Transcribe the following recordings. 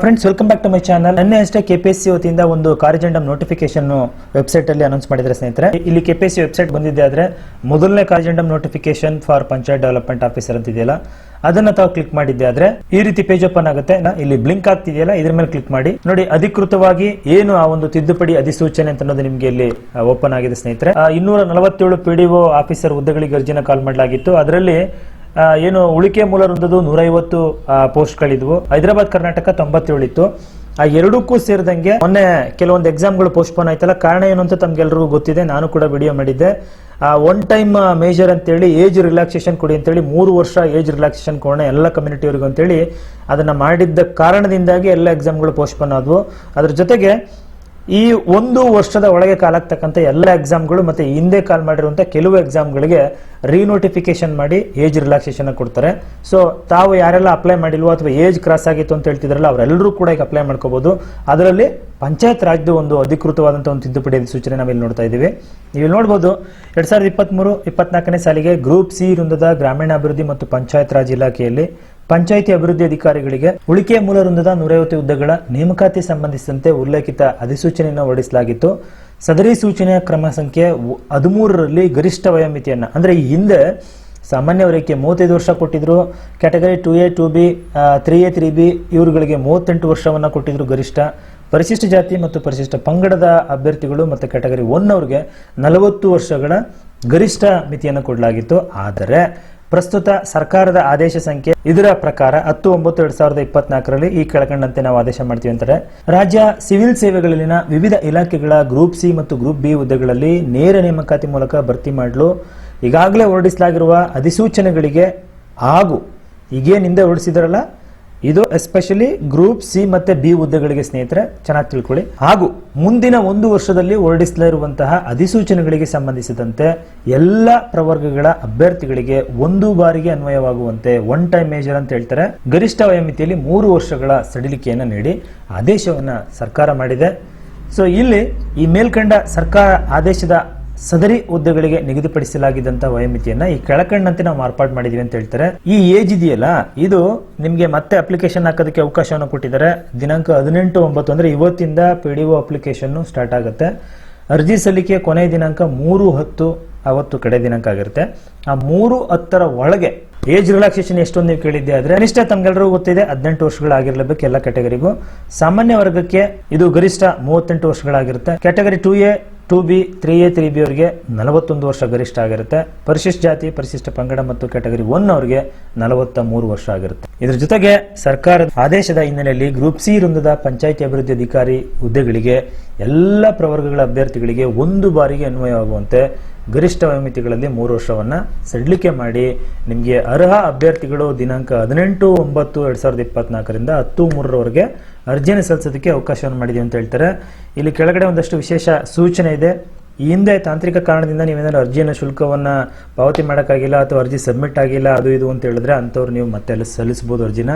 Friends welcome back to my channel ನನ್ನೆ ಅಷ್ಟೇ KPSC ವತಿಯಿಂದ ಒಂದು ಕಾರ್ಯಜಂಡಂ ನೋಟಿಫಿಕೇಶನ್ ವೆಬ್ಸೈಟ್ ಅಲ್ಲಿ ಅನೌನ್ಸ್ ಮಾಡಿದ್ರೆ ಸ್ನೇಹಿತರೆ. ಇಲ್ಲಿ ಕೆಪಿಎಸ್ಸಿ ವೆಬ್ಸೈಟ್ ಬಂದಿದೆ ಆದ್ರೆ ಮೊದಲನೇ ಕಾರ್ಯಜಂಡಂ notification for panchayat development officer ಅಂತ ಇದೆಯಲ್ಲ, ಅದನ್ನ ತಾವು ಕ್ಲಿಕ್ ಮಾಡಿದ್ದೆ ಆದ್ರೆ ಈ ರೀತಿ ಪೇಜ್ ಓಪನ್ ಆಗುತ್ತೆ. ಇಲ್ಲಿ ಬ್ಲಿಂಕ್ ಆಗ್ತಿದೆಯಲ್ಲ, ಇದ್ರ ಮೇಲೆ ಕ್ಲಿಕ್ ಮಾಡಿ. ನೋಡಿ, ಅಧಿಕೃತವಾಗಿ ಏನು ಆ ಒಂದು ತಿದ್ದುಪಡಿ ಅಧಿಸೂಚನೆ ಅಂತ ಅನ್ನೋದು ನಿಮ್ಗೆ ಇಲ್ಲಿ ಓಪನ್ ಆಗಿದೆ ಸ್ನೇಹಿತರೆ. ಇನ್ನೂರ ನಲವತ್ತೇಳು ಪಿಡಿಒ ಆಫೀಸರ್ ಹುದ್ದೆಗಳಿಗೆ ಅರ್ಜಿನ ಕಾಲ್ ಮಾಡಲಾಗಿತ್ತು. ಅದರಲ್ಲಿ ಏನು ಉಳಿಕೆ ಮೂಲ ವೃಂದದ್ದು ನೂರೈವತ್ತು ಪೋಸ್ಟ್ಗಳಿದ್ವು. ಹೈದರಾಬಾದ್, ಕರ್ನಾಟಕ ತೊಂಬತ್ತೇಳು ಇತ್ತು ಆ ಎರಡಕ್ಕೂ ಸೇರಿದಂಗೆ ಮೊನ್ನೆ ಕೆಲವೊಂದು ಎಕ್ಸಾಮ್ಗಳು ಪೋಸ್ಟ್ಪೋನ್ ಆಯ್ತಲ್ಲ, ಕಾರಣ ಏನು ಅಂತ ತಮ್ಗೆಲ್ರಿಗೂ ಗೊತ್ತಿದೆ, ನಾನು ಕೂಡ ವಿಡಿಯೋ ಮಾಡಿದ್ದೆ. ಒನ್ ಟೈಮ್ ಮೇಜರ್ ಅಂತೇಳಿ ಏಜ್ ರಿಲ್ಯಾಕ್ಸೇಷನ್ ಕೊಡಿ ಅಂತೇಳಿ, ಮೂರು ವರ್ಷ ಏಜ್ ರಿಲ್ಯಾಕ್ಸೇಷನ್ ಕೊಡೋಣ ಎಲ್ಲ ಕಮ್ಯುನಿಟಿಯವ್ರಿಗೂ ಅಂತೇಳಿ ಅದನ್ನ ಮಾಡಿದ್ದ ಕಾರಣದಿಂದಾಗಿ ಎಲ್ಲ ಎಕ್ಸಾಮ್ಗಳು ಪೋಸ್ಟ್ಪೋನ್ ಆದವು. ಅದ್ರ ಜೊತೆಗೆ ಈ ಒಂದು ವರ್ಷದ ಒಳಗೆ ಕಾಲಾಗ್ತಕ್ಕಂಥ ಎಲ್ಲ ಎಕ್ಸಾಮ್ಗಳು ಮತ್ತೆ ಹಿಂದೆ ಕಾಲ್ ಮಾಡಿರುವಂಥ ಕೆಲವು ಎಕ್ಸಾಮ್ಗಳಿಗೆ ರೀನೋಟಿಫಿಕೇಶನ್ ಮಾಡಿ ಏಜ್ ರಿಲ್ಯಾಕ್ಸೇಷನ್ ಕೊಡ್ತಾರೆ. ಸೊ ತಾವು ಯಾರೆಲ್ಲ ಅಪ್ಲೈ ಮಾಡಿಲ್ವೋ ಅಥವಾ ಏಜ್ ಕ್ರಾಸ್ ಆಗಿತ್ತು ಅಂತ ಹೇಳ್ತಿದ್ರಲ್ಲ, ಅವರೆಲ್ಲರೂ ಕೂಡ ಈಗ ಅಪ್ಲೈ ಮಾಡ್ಕೋಬಹುದು ಅದರಲ್ಲಿ ಪಂಚಾಯತ್ ರಾಜ್ಯದ ಒಂದು ಅಧಿಕೃತವಾದಂಥ ಒಂದು ತಿದ್ದುಪಡಿ ಸೂಚನೆ ನಾವಿಲ್ಲಿ ನೋಡ್ತಾ ಇದ್ದೀವಿ. ನೀವು ನೋಡ್ಬೋದು, ಎರಡ್ ಸಾವಿರದ ಇಪ್ಪತ್ಮೂರು, ಇಪ್ಪತ್ನಾಲ್ಕನೇ ಸಾಲಿಗೆ ಗ್ರೂಪ್ ಸಿ ವೃಂದದ ಗ್ರಾಮೀಣಾಭಿವೃದ್ಧಿ ಮತ್ತು ಪಂಚಾಯತ್ ರಾಜ್ ಇಲಾಖೆಯಲ್ಲಿ ಪಂಚಾಯಿತಿ ಅಭಿವೃದ್ಧಿ ಅಧಿಕಾರಿಗಳಿಗೆ ಉಳಿಕೆ ಮೂಲ ವೃಂದದ ನೂರೈವತ್ತು ಹುದ್ದೆಗಳ ನೇಮಕಾತಿ ಸಂಬಂಧಿಸಿದಂತೆ ಉಲ್ಲೇಖಿತ ಅಧಿಸೂಚನೆಯನ್ನು ಹೊರಡಿಸಲಾಗಿತ್ತು. ಸದರಿ ಸೂಚನೆಯ ಕ್ರಮ ಸಂಖ್ಯೆ ಹದಿಮೂರರಲ್ಲಿ ಗರಿಷ್ಠ ವಯೋಮಿತಿಯನ್ನ, ಅಂದ್ರೆ ಈ ಹಿಂದೆ ಸಾಮಾನ್ಯ ಮೂವತ್ತೈದು ವರ್ಷ ಕೊಟ್ಟಿದ್ರು, category two A, two B three A, three B ಇವರುಗಳಿಗೆ ಮೂವತ್ತೆಂಟು ವರ್ಷವನ್ನ ಕೊಟ್ಟಿದ್ರು ಗರಿಷ್ಠ. ಪರಿಶಿಷ್ಟ ಜಾತಿ ಮತ್ತು ಪರಿಶಿಷ್ಟ ಪಂಗಡದ ಅಭ್ಯರ್ಥಿಗಳು ಮತ್ತು ಕ್ಯಾಟಗರಿ ಒನ್ ಅವ್ರಿಗೆ ನಲವತ್ತು ವರ್ಷಗಳ ಗರಿಷ್ಠ ಮಿತಿಯನ್ನು ಕೊಡಲಾಗಿತ್ತು. ಆದರೆ ಪ್ರಸ್ತುತ ಸರ್ಕಾರದ ಆದೇಶ ಸಂಖ್ಯೆ ಇದರ ಪ್ರಕಾರ ಹತ್ತು ಒಂಬತ್ತು ಎರಡ್ ಸಾವಿರದ ಇಪ್ಪತ್ನಾಲ್ಕರಲ್ಲಿ ಈ ಕೆಳಕಂಡಂತೆ ನಾವು ಆದೇಶ ಮಾಡ್ತೀವಿ ಅಂತಾರೆ ರಾಜ್ಯ ಸಿವಿಲ್ ಸೇವೆಗಳಲ್ಲಿನ ವಿವಿಧ ಇಲಾಖೆಗಳ ಗ್ರೂಪ್ ಸಿ ಮತ್ತು ಗ್ರೂಪ್ ಬಿ ಹುದ್ದೆಗಳಲ್ಲಿ ನೇರ ನೇಮಕಾತಿ ಮೂಲಕ ಭರ್ತಿ ಮಾಡಲು ಈಗಾಗಲೇ ಹೊರಡಿಸಲಾಗಿರುವ ಅಧಿಸೂಚನೆಗಳಿಗೆ ಹಾಗೂ ಈಗೇನಿಂದ ಹೊರಡಿಸಿದರಲ್ಲ ಇದು ಎಸ್ಪೆಷಲಿ ಗ್ರೂಪ್ ಸಿ ಮತ್ತೆ ಬಿ ಹುದ್ದೆಗಳಿಗೆ ಸ್ನೇಹಿತರೆ, ಚೆನ್ನಾಗಿ ತಿಳ್ಕೊಳ್ಳಿ. ಹಾಗೂ ಮುಂದಿನ ಒಂದು ವರ್ಷದಲ್ಲಿ ಹೊರಡಿಸಲಿರುವಂತಹ ಅಧಿಸೂಚನೆಗಳಿಗೆ ಸಂಬಂಧಿಸಿದಂತೆ ಎಲ್ಲ ಪ್ರವರ್ಗಗಳ ಅಭ್ಯರ್ಥಿಗಳಿಗೆ ಒಂದು ಬಾರಿಗೆ ಅನ್ವಯವಾಗುವಂತೆ ಒನ್ ಟೈಮ್ ಮೇಜರ್ ಅಂತ ಹೇಳ್ತಾರೆ. ಗರಿಷ್ಠ ವಯೋಮಿತಿಯಲ್ಲಿ ಮೂರು ವರ್ಷಗಳ ಸಡಿಲಿಕೆಯನ್ನು ನೀಡಿ ಆದೇಶವನ್ನ ಸರ್ಕಾರ ಮಾಡಿದೆ. ಸೊ ಇಲ್ಲಿ ಈ ಮೇಲ್ಕಂಡ ಸರ್ಕಾರ ಆದೇಶದ ಸದರಿ ಹುದ್ದೆಗಳಿಗೆ ನಿಗದಿಪಡಿಸಲಾಗಿದ್ದಂತ ವಯೋಮಿತಿಯನ್ನ ಈ ಕೆಳಕಂಡಂತೆ ನಾವು ಮಾರ್ಪಾಡು ಮಾಡಿದೀವಿ ಅಂತ ಹೇಳ್ತಾರೆ. ಈ ಏಜ್ ಇದೆಯಲ್ಲ, ಇದು ನಿಮ್ಗೆ ಮತ್ತೆ ಅಪ್ಲಿಕೇಶನ್ ಹಾಕೋದಕ್ಕೆ ಅವಕಾಶವನ್ನು ಕೊಟ್ಟಿದ್ದಾರೆ. ದಿನಾಂಕ ಹದಿನೆಂಟು ಒಂಬತ್ತು ಅಂದ್ರೆ ಇವತ್ತಿಂದ ಪಿ ಡಿ ಅಪ್ಲಿಕೇಶನ್ ಸ್ಟಾರ್ಟ್ ಆಗುತ್ತೆ. ಅರ್ಜಿ ಸಲ್ಲಿಕೆ ಕೊನೆಯ ದಿನಾಂಕ ಮೂರು ಹತ್ತು, ಅವತ್ತು ಕಡೆ ದಿನಾಂಕ ಆಗಿರುತ್ತೆ. ಆ ಮೂರು ಹತ್ತರ ಒಳಗೆ ಏಜ್ ರಿಲ್ಯಾಕ್ಸೇಷನ್ ಎಷ್ಟೊಂದು ನೀವು ಕೇಳಿದ್ದೆ ಆದ್ರೆ ಕನಿಷ್ಠ ತಮ್ಗೆಲ್ಲರೂ ಗೊತ್ತಿದೆ, ಹದಿನೆಂಟು ವರ್ಷಗಳಾಗಿರ್ಲೇಬೇಕು ಎಲ್ಲ ಕ್ಯಾಟಗರಿಗೂ ಸಾಮಾನ್ಯ ವರ್ಗಕ್ಕೆ ಇದು ಗರಿಷ್ಠ ಮೂವತ್ತೆಂಟು ವರ್ಷಗಳಾಗಿರುತ್ತೆ. Category two A two B, three A, three B ಅವರಿಗೆ ನಲವತ್ತೊಂದು ವರ್ಷ ಗರಿಷ್ಠ ಆಗಿರುತ್ತೆ. ಪರಿಶಿಷ್ಟ ಜಾತಿ, ಪರಿಶಿಷ್ಟ ಪಂಗಡ ಮತ್ತು ಕ್ಯಾಟಗರಿ ಒನ್ ಅವರಿಗೆ ನಲವತ್ತ ಮೂರು ವರ್ಷ ಆಗಿರುತ್ತೆ. ಇದರ ಜೊತೆಗೆ ಸರ್ಕಾರದ ಆದೇಶದ ಹಿನ್ನೆಲೆಯಲ್ಲಿ ಗ್ರೂಪ್ ಸಿ ವೃಂದದ ಪಂಚಾಯಿತಿ ಅಭಿವೃದ್ಧಿ ಅಧಿಕಾರಿ ಹುದ್ದೆಗಳಿಗೆ ಎಲ್ಲ ಪ್ರವರ್ಗಗಳ ಅಭ್ಯರ್ಥಿಗಳಿಗೆ ಒಂದು ಬಾರಿಗೆ ಅನ್ವಯವಾಗುವಂತೆ ಗರಿಷ್ಠ ವಯೋಮಿತಿಗಳಲ್ಲಿ ಮೂರು ವರ್ಷವನ್ನ ಸಡಿಲಿಕೆ ಮಾಡಿ. ನಿಮಗೆ ಅರ್ಹ ಅಭ್ಯರ್ಥಿಗಳು ದಿನಾಂಕ ಹದಿನೆಂಟು, ಒಂಬತ್ತು, ಎರಡು ಸಾವಿರದ ಇಪ್ಪತ್ನಾಲ್ಕರಿಂದ ಹತ್ತು, ಮೂರರವರೆಗೆ ಅರ್ಜಿಯನ್ನು ಸಲ್ಲಿಸೋದಕ್ಕೆ ಅವಕಾಶವನ್ನು ಮಾಡಿದೆ ಅಂತ ಹೇಳ್ತಾರೆ. ಇಲ್ಲಿ ಕೆಳಗಡೆ ಒಂದಷ್ಟು ವಿಶೇಷ ಸೂಚನೆ ಇದೆ. ಈ ಹಿಂದೆ ತಾಂತ್ರಿಕ ಕಾರಣದಿಂದ ನೀವೇನಾದ್ರು ಅರ್ಜಿಯನ್ನು ಶುಲ್ಕವನ್ನ ಪಾವತಿ ಮಾಡೋಕ್ಕಾಗಿಲ್ಲ ಅಥವಾ ಅರ್ಜಿ ಸಬ್ಮಿಟ್ ಆಗಿಲ್ಲ, ಅದು ಇದು ಅಂತ ಹೇಳಿದ್ರೆ ಅಂಥವ್ರು ನೀವು ಮತ್ತೆ ಅಲ್ಲಿ ಸಲ್ಲಿಸಬಹುದು ಅರ್ಜಿನ.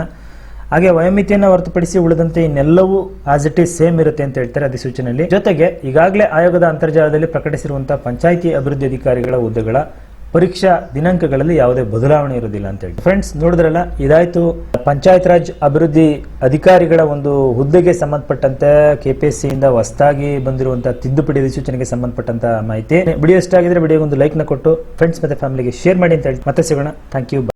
ಹಾಗೆ ವಯೋಮಿತಿಯನ್ನು ಹೊರತುಪಡಿಸಿ ಉಳಿದಂತೆ ಇನ್ನೆಲ್ಲವೂ ಆಸ್ ಇಟ್ ಈಸ್ ಸೇಮ್ ಇರುತ್ತೆ ಅಂತ ಹೇಳ್ತಾರೆ ಅಧಿಸೂಚನೆಯಲ್ಲಿ. ಜೊತೆಗೆ ಈಗಾಗಲೇ ಆಯೋಗದ ಅಂತರ್ಜಾಲದಲ್ಲಿ ಪ್ರಕಟಿಸಿರುವಂತಹ ಪಂಚಾಯಿತಿ ಅಭಿವೃದ್ಧಿ ಅಧಿಕಾರಿಗಳ ಹುದ್ದೆಗಳ ಪರೀಕ್ಷಾ ದಿನಾಂಕಗಳಲ್ಲಿ ಯಾವುದೇ ಬದಲಾವಣೆ ಇರೋದಿಲ್ಲ ಅಂತ ಹೇಳಿ. ಫ್ರೆಂಡ್ಸ್ ನೋಡಿದ್ರಲ್ಲ, ಇದಾಯ್ತು. ಪಂಚಾಯತ್ ರಾಜ್ ಅಭಿವೃದ್ಧಿ ಅಧಿಕಾರಿಗಳ ಒಂದು ಹುದ್ದೆಗೆ ಸಂಬಂಧಪಟ್ಟಂತೆ ಕೆಪಿಎಸ್ಸಿ ಇಂದ ಹೊಸದಾಗಿ ಬಂದಿರುವಂತಹ ತಿದ್ದುಪಡಿ ಅಧಿಸೂಚನೆಗೆ ಸಂಬಂಧಪಟ್ಟಂತ ಮಾಹಿತಿ. ವಿಡಿಯೋ ಇಷ್ಟ ಆಗಿದ್ರೆ ವಿಡಿಯೋಗೆ ಒಂದು ಲೈಕ್ನ ಕೊಟ್ಟು ಫ್ರೆಂಡ್ಸ್ ಮತ್ತೆ ಫ್ಯಾಮಿಲಿಗೆ ಶೇರ್ ಮಾಡಿ ಅಂತ ಹೇಳಿ. ಮತ್ತೆ ಸಿಗೋಣ. Thank you